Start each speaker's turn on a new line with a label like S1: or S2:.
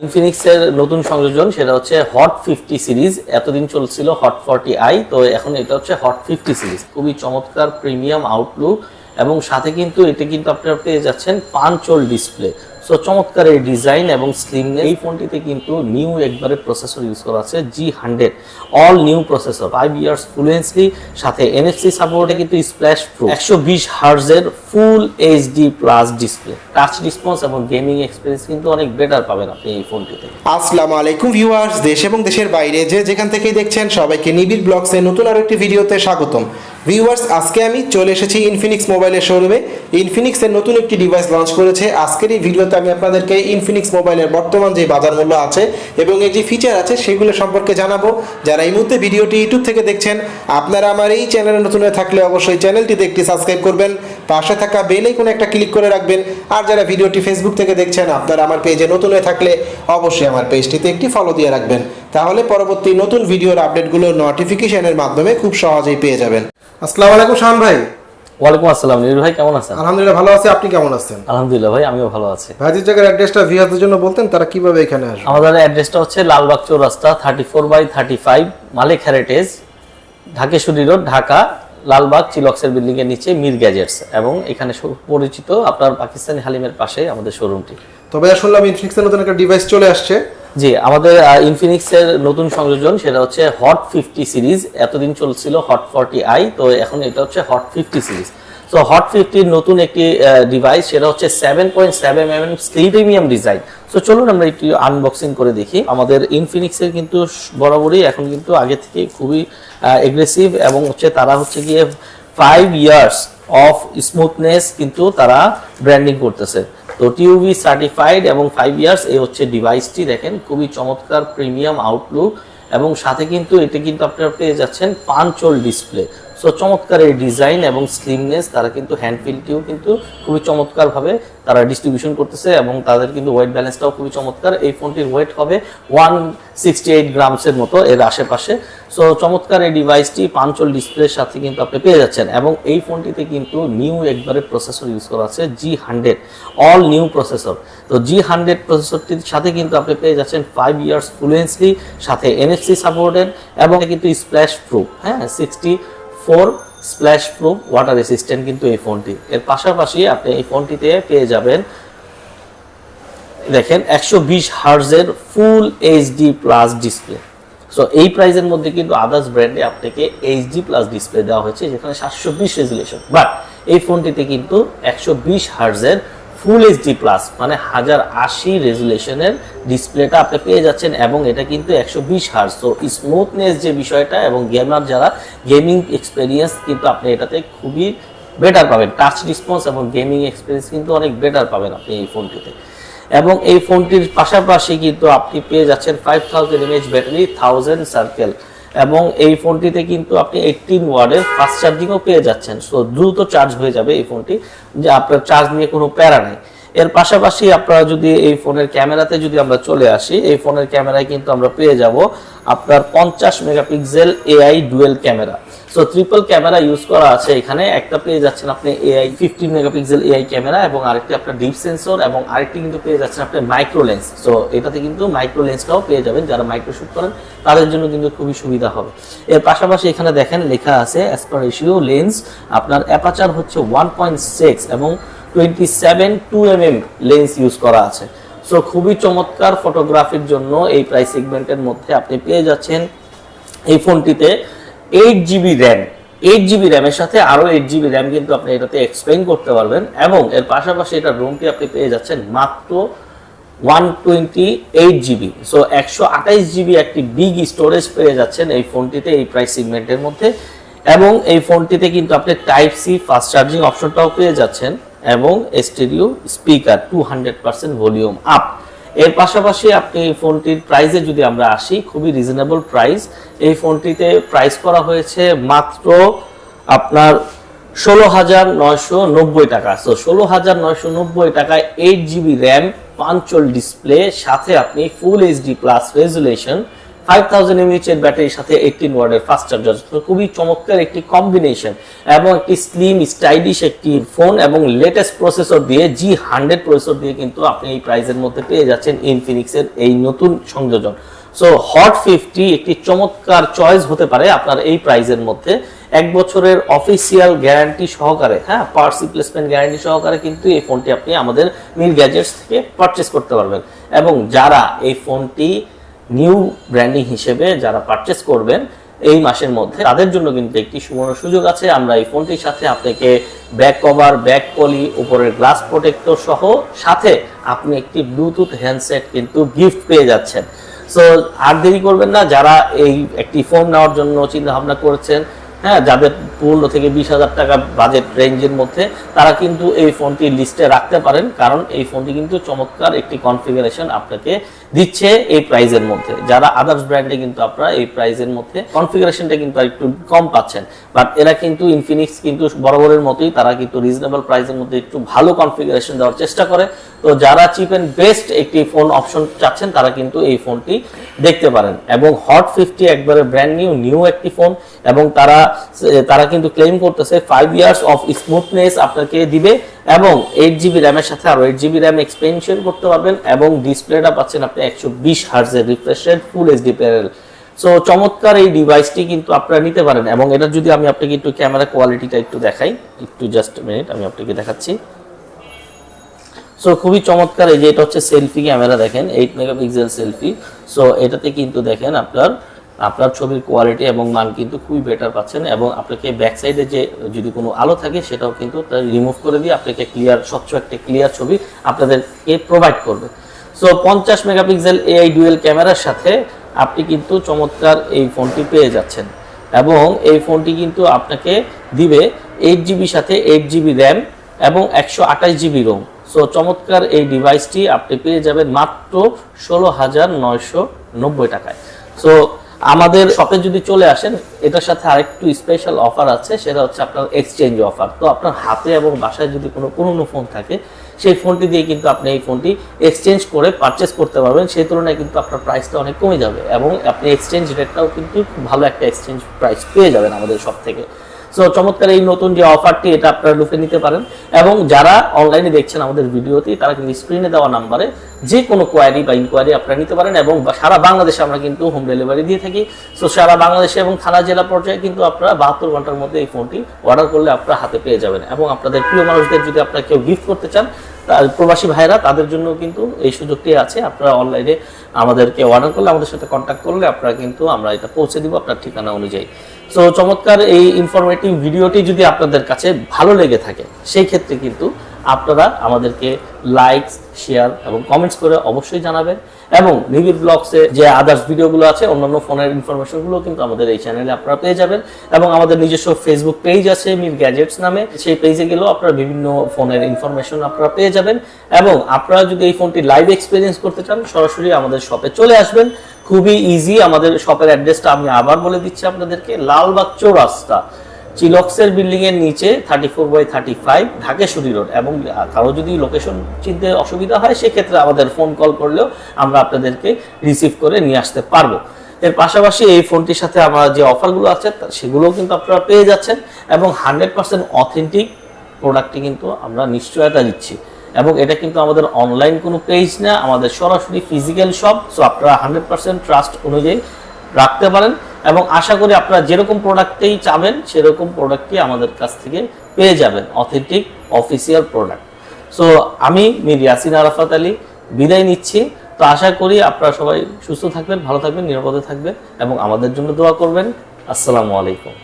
S1: ইনফিনিক্সের নতুন সংযোজন, সেটা হচ্ছে হট ফিফটি সিরিজ এতদিন চলছিল হট ফর্টি আই তো এখন এটা হচ্ছে হট ফিফটি সিরিজ খুবই চমৎকার প্রিমিয়াম আউটলুক এবং সাথে কিন্তু এটা কিন্তু আপনারা পেয়ে যাচ্ছেন পাঞ্চল ডিসপ্লে সো চমৎকার এই ডিজাইন এবং স্লিম এই ফোনটিতে কিন্তু নিউ একবারে প্রসেসর ইউজ করা আছে G hundred all new processor five years fluently সাথে এনএফসি সাপোর্টে কিন্তু স্প্ল্যাশ প্রুফ একশো বিশ হার্জের full HD plus display touch response এবং গেমিং এক্সপিরিয়েন্স কিন্তু অনেক বেটার পাবেন আপনি এই ফোনটিতে।
S2: আসসালামু আলাইকুম ভিউয়ার্স দেশ এবং দেশের বাইরে যে যেখান থেকেই দেখছেন, সবাইকে নিবিড় ব্লগসে নতুন আরও একটি ভিডিওতে স্বাগতম। ভিউয়ার্স আজকে আমি চলে এসেছি ইনফিনিক্স মোবাইলের শোরুমে ইনফিনিক্সের নতুন একটি ডিভাইস লঞ্চ করেছে। আজকের এই ভিডিওতে আমি আপনাদেরকে ইনফিনিক্স মোবাইলের বর্তমান যে বাজার মূল্য আছে এবং এর যে ফিচার আছে, সেগুলো সম্পর্কে জানাব। যারা এই মুহূর্তে ভিডিওটি ইউটিউব থেকে দেখছেন, আপনারা আমার এই চ্যানেলে নতুন হয়ে থাকলে অবশ্যই চ্যানেলটিতে একটি সাবস্ক্রাইব করবেন, পাশে থাকা বেল আইকনে একটা ক্লিক করে রাখবেন। আর যারা ভিডিওটি ফেসবুক থেকে দেখছেন, আপনারা আমার পেজে নতুন হয়ে থাকলে অবশ্যই আমার পেজটিতে একটি ফলো দিয়ে রাখবেন। তাহলে পরবর্তী নতুন ভিডিওর আপডেটগুলো নোটিফিকেশনের মাধ্যমে খুব সহজেই পেয়ে যাবেন। আসসালামু আলাইকুম শাহান ভাই।
S1: ওয়ালাইকুম আসসালাম নীর ভাই কেমন আছেন?
S2: আলহামদুলিল্লাহ ভালো আছি আপনি কেমন আছেন?
S1: আলহামদুলিল্লাহ ভাই আমিও ভালো আছি।
S2: ভাইজির জায়গার অ্যাড্রেসটা ভিউয়ারদের জন্য বলতেন তারা কীভাবে এখানে আসবে?
S1: আমাদের অ্যাড্রেসটা হচ্ছে Lalbagh Chowrasta thirty four by thirty five Malik heritage Dhakeshwari road Dhaka Lalbagh চিলক্সের building এর নিচে মির গ্যাজেটস এবং এখানে পরিচিত আপনার পাকিস্তানি হালিমের পাশে আমাদের শোরুমটি
S2: তবে শুনলাম ইনফিনিক্সের নতুন একটা ডিভাইস চলে আসছে।
S1: জি, আমাদের ইনফিনিক্সের নতুন সংযোজন, সেটা হচ্ছে হট ফিফটি সিরিজ এতদিন চলছিল হট ফর্টি আই তো এখন এটা হচ্ছে হট ফিফটি সিরিজ তো হট ফিফটির নতুন একটি ডিভাইস সেটা হচ্ছে seven point seven M M premium design. তো চলুন আমরা একটু আনবক্সিং করে দেখি। আমাদের ইনফিনিক্সের কিন্তু বরাবরই এখন কিন্তু আগে থেকে খুবই এগ্রেসিভ এবং হচ্ছে তারা হচ্ছে গিয়ে ফাইভ ইয়ার্স অফ স্মুথনেস কিন্তু তারা ব্র্যান্ডিং করতেছে। তো টিউবি সার্টিফাইড এবং ফাইভ ইয়ার্স এই হচ্ছে ডিভাইসটি দেখেন, খুবই চমৎকার প্রিমিয়াম আউটলুক এবং সাথে কিন্তু এটি কিন্তু আপনারা পেয়ে যাচ্ছেন পাঞ্চল ডিসপ্লে সো চমৎকার এই ডিজাইন এবং স্লিমনেস তারা কিন্তু হ্যান্ডফিলটিও কিন্তু খুবই চমৎকারভাবে তারা ডিস্ট্রিবিউশন করতেছে এবং তাদের কিন্তু ওয়েট ব্যালেন্সটাও খুবই চমৎকার। এই ফোনটির ওয়েট হবে ওয়ান সিক্সটি এইট গ্রামসের মতো এর আশেপাশে। সো চমৎকার এই ডিভাইসটি পাঞ্চল ডিসপ্লের সাথে কিন্তু আপনি পেয়ে যাচ্ছেন এবং এই ফোনটিতে কিন্তু নিউ একবারে প্রসেসর ইউজ করা আছে G hundred all new processor তো জি হান্ড্রেড প্রসেসরটির সাথে কিন্তু আপনি পেয়ে যাচ্ছেন ফাইভ ইয়ার্স ফ্লুয়েন্সলি সাথে এনএফসি সাপোর্টেড এবং কিন্তু স্প্ল্যাশ প্রুফ হ্যাঁ sixty four splash proof water resistant কিন্তু এই ফোনটি। এর পাশাপাশি আপনি এই ফোনটিতে পেয়ে যাবেন, দেখেন, একশো বিশ হার্জের full HD plus display. So এই প্রাইজের মধ্যে কিন্তু আদার্স ব্র্যান্ডে আপনাকে এইচডি প্লাস ডিসপ্লে দেওয়া হয়েছে, যেখানে সাতশো বিশ রেজুলেশন বাট এই ফোনটিতে কিন্তু একশো বিশ হার্জের ফুল এইচডি প্লাস মানে হাজার আশি রেজুলেশনের ডিসপ্লেটা আপনি পেয়ে যাচ্ছেন এবং এটা কিন্তু একশো বিশ হার্জ তো স্মুথনেস যে বিষয়টা এবং গেমার যারা গেমিং এক্সপেরিয়েন্স কিন্তু আপনি এটাতে খুবই বেটার পাবেন। টাচ রেসপন্স এবং গেমিং এক্সপিরিয়েন্স কিন্তু অনেক বেটার পাবেন আপনি এই ফোনটিতে এবং এই ফোনটির পাশাপাশি কিন্তু আপনি পেয়ে যাচ্ছেন five thousand mAh battery thousand circle এবং এই ফোনটিতে কিন্তু আপনি এইটিন ওয়ার্ডের ফাস্ট চার্জিংও পেয়ে যাচ্ছেন। সো দ্রুত চার্জ হয়ে যাবে এই ফোনটি, যে আপনার চার্জ নিয়ে কোনো প্যারা নেই। এর পাশাপাশি আপনারা যদি এই ফোনের ক্যামেরাতে যদি আমরা চলে আসি, এই ফোনের ক্যামেরায় কিন্তু আমরা পেয়ে যাব আপনার পঞ্চাশ megapixel AI dual camera. So triple camera use করা আছে এখানে। একটা পেয়ে যাচ্ছেন আপনি AI fifteen megapixel AI camera এবং আরেকটি আপনার ডিপ সেন্সর এবং আরেকটি কিন্তু পেয়ে যাচ্ছেন আপনি মাইক্রো লেন্স সো এটাতে কিন্তু মাইক্রো লেন্সটাও পেয়ে যাবেন যারা মাইক্রো শুট করেন, তাদের জন্য কিন্তু খুবই সুবিধা হবে। এর পাশাপাশি এখানে দেখেন লেখা আছে অ্যাসপারেশিও লেন্স আপনার অ্যাপাচার হচ্ছে ওয়ান পয়েন্ট সিক্স এবং twenty seven two M M lens use করা আছে। সো খুবই চমৎকার ফটোগ্রাফির জন্য এই প্রাইস সেগমেন্টের মধ্যে আপনি পেয়ে যাচ্ছেন এই ফোনটিতে eight GB RAM eight GB র্যামের সাথে আরও এইট জিবি র্যাম কিন্তু আপনি এটাতে এক্সপ্লেন করতে পারবেন এবং এর পাশাপাশি এটা রুমটি আপনি পেয়ে যাচ্ছেন মাত্র one twenty eight GB so একশো আঠাইশ জিবি একটি বিগ স্টোরেজ পেয়ে যাচ্ছেন এই ফোনটিতে এই প্রাইস সিগমেন্টের মধ্যে এবং এই ফোনটিতে কিন্তু আপনি টাইপ সি ফাস্ট চার্জিং অপশনটাও পেয়ে যাচ্ছেন। এবং stereo speaker two hundred percent volume up. এর পাশাপাশি আপনি ফোনটির প্রাইসে যদি আমরা আসি, খুবই রিজনেবল প্রাইস এই ফোনটিতে প্রাইস করা হয়েছে মাত্র আপনার ষোলো হাজার নয়শো নব্বই টাকা। তো ষোলো হাজার নয়শো নব্বই টাকায় eight GB RAM punch hole display সাথে আপনি full HD plus resolution five thousand ব্যাটারির সাথে ওয়ার্ডের ফাস্ট চার্জার খুবই চমৎকার একটি কম্বিনেশন এবং একটি স্লিম স্টাইলিশ একটি ফোন এবং লেটেস্ট প্রসেসর দিয়ে জি হান্ড্রেড দিয়ে কিন্তু আপনি এই মধ্যে পেয়ে যাচ্ছেন ইনফিনিক্সের এই নতুন সংযোজন। সো হট ফিফটি একটি চমৎকার চয়েস হতে পারে আপনার এই প্রাইজের মধ্যে। এক বছরের অফিসিয়াল গ্যারান্টি সহকারে হ্যাঁ গ্যারান্টি সহকারে কিন্তু এই ফোনটি আপনি আমাদের মির গ্যাজেটস থেকে পারচেস করতে পারবেন। এবং যারা এই ফোনটি নিউ ব্র্যান্ডিং হিসেবে যারা পারচেস করবেন এই মাসের মধ্যে, তাদের জন্য কিন্তু একটি সুবর্ণ সুযোগ আছে। আমরা এই ফোনটির সাথে আপনাকে ব্যাক কভার ব্যাক কলি উপরের গ্লাস প্রোটেক্টর সহ সাথে আপনি একটি ব্লুটুথ হ্যান্ডসেট কিন্তু গিফট পেয়ে যাচ্ছেন। সো আর দেরি করবেন না, যারা এই একটি ফোন নেওয়ার জন্য চিন্তা ভাবনা করছেন হ্যাঁ যাদের পনেরো থেকে বিশ হাজার টাকা বাজেট রেঞ্জের মধ্যে, তারা কিন্তু এই ফোনটি লিস্টে রাখতে পারেন, কারণ এই ফোনটি কিন্তু চমৎকার একটি কনফিগারেশন আপনাকে দিচ্ছে এই প্রাইজের মধ্যে। যারা আদার্স ব্র্যান্ডে কিন্তু আপনারা এই প্রাইজের মধ্যে কনফিগারেশনটা কিন্তু একটু কম পাচ্ছেন। বাট এরা কিন্তু ইনফিনিক্স কিন্তু বরাবরের মতোই, তারা কিন্তু রিজনেবল প্রাইজের মধ্যে একটু ভালো কনফিগারেশন দেওয়ার চেষ্টা করে। তো যারা চিপ এন্ড বেস্ট একটি ফোন অপশন চাচ্ছেন, তারা কিন্তু এই ফোনটি দেখতে পারেন। এবং হট ফিফটি একবারে ব্র্যান্ড নিউ নিউ একটি ফোন এবং তারা তারা কিন্তু ক্লেম করতেছে ফাইভ ইয়ার্স অফ স্মুথনেস আপনাকে দিবে এবং এইট জিবি র্যামের সাথে আরও এইট জিবি র্যাম এক্সপেনশন করতে পারবেন এবং ডিসপ্লেটা পাচ্ছেন আপনি একশো বিশ হার্জের refresh rate full HD panel so চমৎকার এই ডিভাইসটি কিন্তু আপনারা নিতে পারেন এবং এটা যদি আমি আপনাকে একটু ক্যামেরা কোয়ালিটিটা একটু দেখাই, একটু জাস্ট মিনিট আমি আপনাকে দেখাচ্ছি। সো খুবই চমৎকার এই যে এটা হচ্ছে সেলফি ক্যামেরা দেখেন এইট মেগাপিক্সেল সেলফি সো এটাতে কিন্তু দেখেন আপনার আপনার ছবির কোয়ালিটি এবং মান কিন্তু খুবই বেটার পাচ্ছেন এবং আপনাকে ব্যাক সাইডে যে, যদি কোনো আলো থাকে, সেটাও কিন্তু রিমুভ করে দিয়ে আপনাকে ক্লিয়ার স্বচ্ছ একটা ক্লিয়ার ছবি আপনাদেরকে প্রোভাইড করবে। সো পঞ্চাশ মেগাপিক্সেল এআই ডুয়েল ক্যামেরার সাথে আপনি কিন্তু চমৎকার এই ফোনটি পেয়ে যাচ্ছেন এবং এই ফোনটি কিন্তু আপনাকে দিবে এইট জিবির সাথে এইট জিবি র্যাম এবং একশো আঠাশ জিবি রোম সো চমৎকার এই ডিভাইসটি আপনি পেয়ে যাবেন মাত্র ষোলো হাজার নয়শো নব্বই টাকায়। সো আমাদের শপে যদি চলে আসেন, এটার সাথে আরেকটু স্পেশাল অফার আছে, সেটা হচ্ছে আপনার এক্সচেঞ্জ অফার তো আপনার হাতে এবং বাসায় যদি কোনো পুরনো ফোন থাকে, সেই ফোনটি দিয়ে কিন্তু আপনি এই ফোনটি এক্সচেঞ্জ করে পারচেস করতে পারবেন। সেই তুলনায় কিন্তু আপনার প্রাইসটা অনেক কমে যাবে এবং আপনি এক্সচেঞ্জ রেটটাও কিন্তু ভালো একটা এক্সচেঞ্জ প্রাইস পেয়ে যাবেন আমাদের সব থেকে। সো চমৎকার এই নতুন যে অফারটি এটা আপনারা লুফে নিতে পারেন। এবং যারা অনলাইনে দেখছেন আমাদের ভিডিওতে তারা কিন্তু স্ক্রিনে দেওয়া নাম্বারে যে কোনো কোয়ারি বা ইনকোয়ারি আপনারা নিতে পারেন এবং সারা বাংলাদেশে আমরা কিন্তু হোম ডেলিভারি দিয়ে থাকি। সো সারা বাংলাদেশে এবং থানা, জেলা পর্যায়ে কিন্তু আপনারা বাহাত্তর ঘণ্টার মধ্যে এই ফোনটি অর্ডার করলে আপনারা হাতে পেয়ে যাবেন। এবং আপনাদের প্রিয় মানুষদের যদি আপনারা কেউ গিফট করতে চান প্রবাসী ভাইরা তাদের জন্য কিন্তু এই সুযোগটি আছে। আপনারা অনলাইনে আমাদেরকে অর্ডার করলে, আমাদের সাথে কন্ট্যাক্ট করলে আপনারা কিন্তু আমরা এটা পৌঁছে দিব আপনার ঠিকানা অনুযায়ী। তো চমৎকার এই ইনফরমেটিভ ভিডিওটি যদি আপনাদের কাছে ভালো লেগে থাকে, সেই ক্ষেত্রে কিন্তু আপনারা আমাদেরকে লাইক শেয়ার এবং কমেন্টস করে অবশ্যই জানাবেন। এবং নিবিড় ব্লগসে যে আদার্স ভিডিওগুলো আছে, অন্যান্য ফোনের ইনফরমেশনগুলো কিন্তু আমাদের এই চ্যানেলে আপনারা পেয়ে যাবেন। এবং আমাদের নিজস্ব ফেসবুক পেজ আছে মির গ্যাজেটস নামে। সেই পেজে গেলেও আপনারা বিভিন্ন ফোনের ইনফরমেশন আপনারা পেয়ে যাবেন। এবং আপনারা যদি এই ফোনটি লাইভ এক্সপিরিয়েন্স করতে চান, সরাসরি আমাদের শপে চলে আসবেন। খুবই ইজি আমাদের শপের অ্যাড্রেসটা আমি আবার বলে দিচ্ছি আপনাদেরকে, লালবাগ চৌরাস্তা। চিলক্সের বিল্ডিং এর নিচে thirty four by thirty five Dhakeshwari road এবং কারও যদি লোকেশন চিনতে অসুবিধা হয়, সেক্ষেত্রে আমাদের ফোন কল করলেও আমরা আপনাদেরকে রিসিভ করে নিয়ে আসতে পারব। এর পাশাপাশি এই ফোনটির সাথে আমার যে অফারগুলো আছে সেগুলোও কিন্তু আপনারা পেয়ে যাচ্ছেন এবং হান্ড্রেড পার্সেন্ট অথেন্টিক প্রোডাক্টটি কিন্তু আমরা নিশ্চয়তা দিচ্ছি। এবং এটা কিন্তু আমাদের অনলাইন কোনো পেজ না, আমাদের সরাসরি ফিজিক্যাল শপ সো আপনারা হান্ড্রেড পার্সেন্ট ট্রাস্ট অনুযায়ী রাখতে পারেন এবং আশা করি আপনারা যেরকম প্রোডাক্টেই চাবেন, সেরকম প্রোডাক্টই আমাদের কাছ থেকে পেয়ে যাবেন, অথেন্টিক অফিসিয়াল প্রোডাক্ট। সো আমি মির ইয়াসিন আরাফাত আলী, বিদায় নিচ্ছি। তো আশা করি আপনারা সবাই সুস্থ থাকবেন, ভালো থাকবেন, নিরাপদে থাকবেন এবং আমাদের জন্য দোয়া করবেন। আসসালামু আলাইকুম।